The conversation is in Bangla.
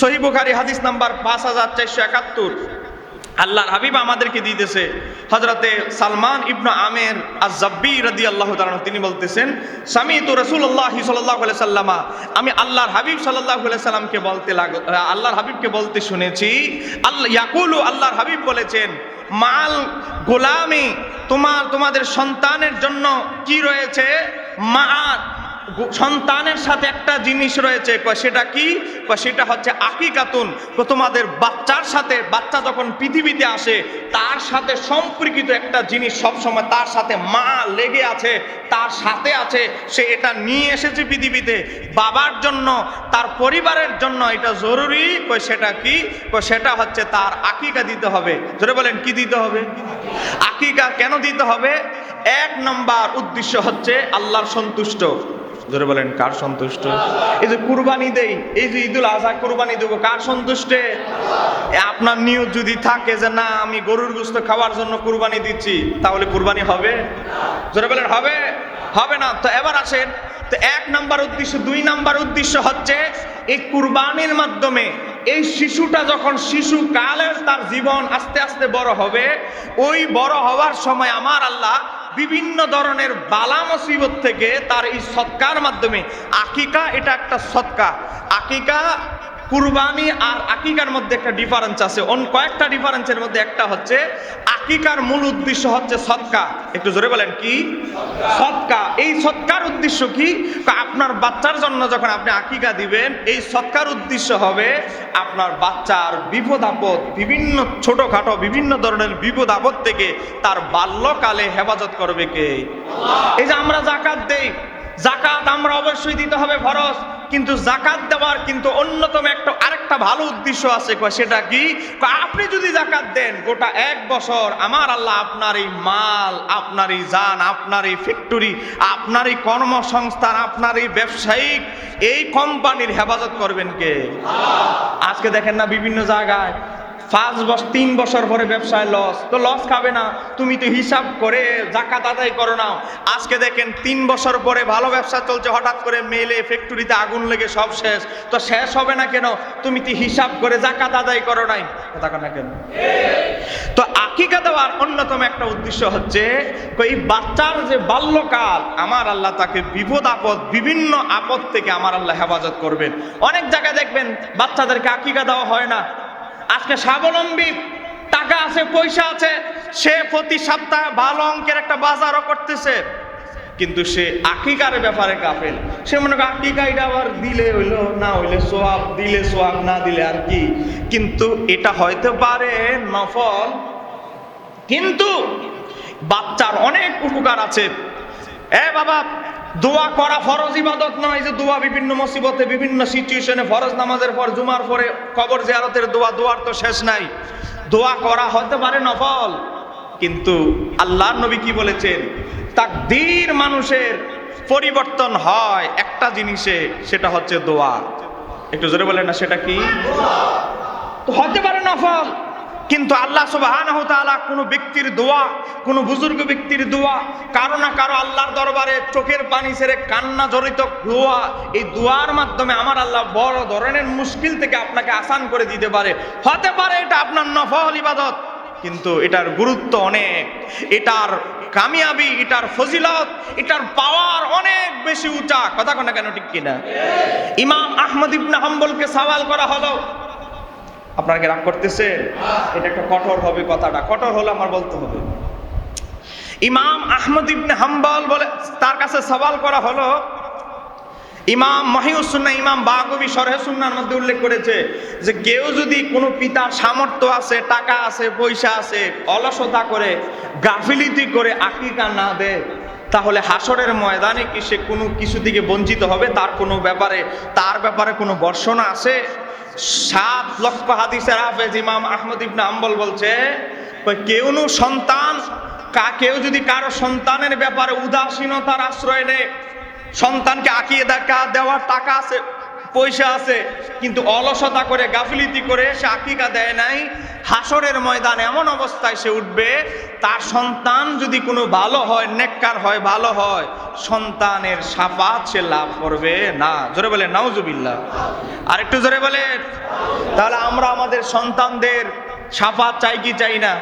সহি বুখারি হাদিস নাম্বার পাঁচ হাজার চারশো একাত্তর। আল্লাহর হাবিব আমাদেরকে দিতেছে হজরতে সালমান ইবনু আমের আজাব্বি রাদি আল্লাহ তিনি বলতেছেন স্বামী তো রসুল্লাহ সাল্লাহ সাল্লামা। আমি আল্লাহর হাবিব সাল্লাহ সাল্লামকে বলতে লাগ আল্লাহর হাবিবকে বলতে শুনেছি। আল্লাহ, ইয়াকুলু, আল্লাহর হাবিব বলেছেন, মাল গোলামি তোমার, তোমাদের সন্তানের জন্য কি রয়েছে? মা সন্তানের সাথে একটা জিনিস রয়েছে সেটা কি? সেটা হচ্ছে আকিকাতুন। তোমাদের বাচ্চার সাথে, বাচ্চা যখন পৃথিবীতে আসে, তার সাথে সম্পর্কিত একটা জিনিস সবসময় তার সাথে মা লেগে আছে, তার সাথে আছে, সে এটা নিয়ে এসেছে পৃথিবীতে। বাবার জন্য, তার পরিবারের জন্য এটা জরুরি সেটা কি? সেটা হচ্ছে তার আকিকা দিতে হবে। ধরে বলেন, কি দিতে হবে? আকিকা কেন দিতে হবে? এক নম্বর উদ্দেশ্য হচ্ছে আল্লাহর সন্তুষ্ট। জোরে বলেন, কার সন্তুষ্ট? এই যে কুরবানি দেই, এই যে ঈদুল আজহা কুরবানি দেবো, কার সন্তুষ্টে? আপনার নিয়ত যদি থাকে যে না, আমি গরুর গোস্ত খাওয়ার জন্য কুরবানি দিচ্ছি, তাহলে কুরবানি হবে? জোরে বলেন, হবে? হবে না। তো এবার আসেন, তো এক নাম্বার উদ্দেশ্য, দুই নাম্বার উদ্দেশ্য হচ্ছে, এই কুরবানির মাধ্যমে এই শিশুটা যখন শিশু কালের তার জীবন আস্তে আস্তে বড় হবে, ওই বড় হওয়ার সময় আমার আল্লাহ বিভিন্ন ধরনের বালা মুসিবত থেকে তার এই সৎকার মাধ্যমে আকিকা এটা একটা সৎকা আকিকা কুরবানি আর আকিকার মধ্যে একটা ডিফারেন্স আছে। অন কয়েকটা ডিফারেন্সের মধ্যে একটা হচ্ছে, আকিকার মূল উদ্দেশ্য হচ্ছে সৎকা একটু জোরে বলেন, কি? সৎকা এই সৎকার উদ্দেশ্য কি? আপনার বাচ্চার জন্য যখন আপনি আকিকা দিবেন, এই সৎকার উদ্দেশ্য হবে আপনার বাচ্চার বিপদ আপদ, বিভিন্ন ছোটখাটো, বিভিন্ন ধরনের বিপদ আপদ থেকে তার বাল্যকালে হেফাজত করবে কে? এই যে আমরা জাকাত অবশ্যই দিতে হবে ফরজ, কিন্তু জাকাত দেওয়ার কিন্তু অন্যতম একটা, আরেকটা ভালো উদ্দেশ্য আছে সেটা কি? আপনি যদি জাকাত দেন, গোটা এক বছর আমার আল্লাহ আপনার এই মাল আপনার এই যান আপনার এই ফ্যাক্টরি আপনার এই কর্মসংস্থান আপনার এই ব্যবসায়িক, এই কোম্পানির হেফাজত করবেন কে? আজকে দেখেন না বিভিন্ন জায়গায় পাঁচ বছর, তিন বছর পরে ব্যবসায় লস তো লস খাবে না। তুমি তো হিসাব করে জাকাত আদায় করো না আজকে দেখেন, তিন বছর পরে ভালো ব্যবসা চলছে, হঠাৎ করে মেলে ফ্যাক্টরিতে আগুন লেগে সব শেষ। তো শেষ হবে না কেন? তুমি তো হিসাব করে জাকাত আদায় করো নাই। কথা না কেন? তো আকিকা দেওয়ার অন্যতম একটা উদ্দেশ্য হচ্ছে এই বাচ্চার যে বাল্যকাল, আমার আল্লাহ তাকে বিপদ আপদ, বিভিন্ন আপদ থেকে আমার আল্লাহ হেফাজত করবেন। অনেক জায়গায় দেখবেন, বাচ্চাদেরকে আকিকা দেওয়া হয় না। আজকে স্বাবলম্বী, টাকা আছে, পয়সা আছে, সে প্রতি সপ্তাহে ভালো অঙ্কের একটা বাজারও করতেছে। কিন্তু সে আকিকার ব্যাপারে কাফেল সে মনে করে, আকিকা এটা আবার দিলে হইল, না হইলে সোয়াব, দিলে সোয়াব, না দিলে আর কি। কিন্তু এটা হয়তো পারে নফল। কিন্তু বাচ্চার অনেক উপকার আছে। এ বাবা দোয়া করা ফরজ ইবাদত নয় যে দোয়া বিভিন্ন মুসিবতে, বিভিন্ন সিচুয়েশনে ফরজ নামাজের পর, জুমার পরে কবর জিয়ারতের দোয়া, দোয়ার তো শেষ নাই। দোয়া করা হতে পারে নফল, কিন্তু আল্লাহর নবী কি বলেছেন? তাকদীর মানুষের পরিবর্তন হয় একটা জিনিসে, সেটা হচ্ছে দোয়া। একটু জোরে বলেন না, সেটা কি? তো হতে পারে নফল কিন্তু আল্লাহ তাআলা কোনো ব্যক্তির দোয়া, কোনো বুজুর্গ ব্যক্তির দোয়া, কারও না কারও আল্লাহর দরবারে চোখের পানি ছেড়ে কান্না জড়িত দোয়া, এই দোয়ার মাধ্যমে আমার আল্লাহ বড় ধরনের মুশকিল থেকে আপনাকে আসান করে দিতে পারে। হতে পারে এটা আপনার নফল ইবাদত, কিন্তু এটার গুরুত্ব অনেক। এটার কামিয়াবি, এটার ফজিলত, এটার পাওয়ার অনেক বেশি উঁচা। কথা কোনা কেন ঠিক কিনা? ইমাম আহমদ ইবনে হাম্বলকে সওয়াল করা হলো আপনারা কি রাগ করতেছে এটা একটা কঠোর হবে কথাটা। কঠোর হলে আমার বলতে হবে। ইমাম আহমদ ইবনে হাম্বল বলে তার কাছে সওয়াল করা হলো ইমাম মহিউসুন্না ইমাম বাগবি সরহে সুন্নার মধ্যে উল্লেখ করেছে যে কেউ যদি কোনো পিতার সামর্থ্য আছে টাকা আছে পয়সা আছে অলসতা করে গাফিলিতি করে আকিকা না দেয় তাহলে হাসরের ময়দানে কি সে কোনো কিছু দিকে বঞ্চিত হবে? তার কোনো ব্যাপারে, তার ব্যাপারে কোনো বর্ষণা আছে? সাত লক্ষ হাদিসের হাফেজ ইমাম আহমদ ইবনা আম্বল বলছে কেউ সন্তান কেউ যদি কারও সন্তানের ব্যাপারে উদাসীনতার আশ্রয় নেয়, সন্তানকে আঁকিয়ে দেখা দেওয়ার টাকা আছে পয়সা আছে, কিন্তু অলসতা করে, গাফিলিতি করে সে আকিকা দেয় নাই। হাসরের ময়দান এমন অবস্থায় সে উঠবে, তার সন্তান যদি কোনো ভালো হয়, নেককার হয়, ভালো হয়, সন্তানের সাফাত সে লাভ করবে না। জোরে বলে, নাউজুবিল্লাহ। আরেকটু জোরে বলে, তাহলে আমরা আমাদের সন্তানদের সাফাত চাই কি চাই না?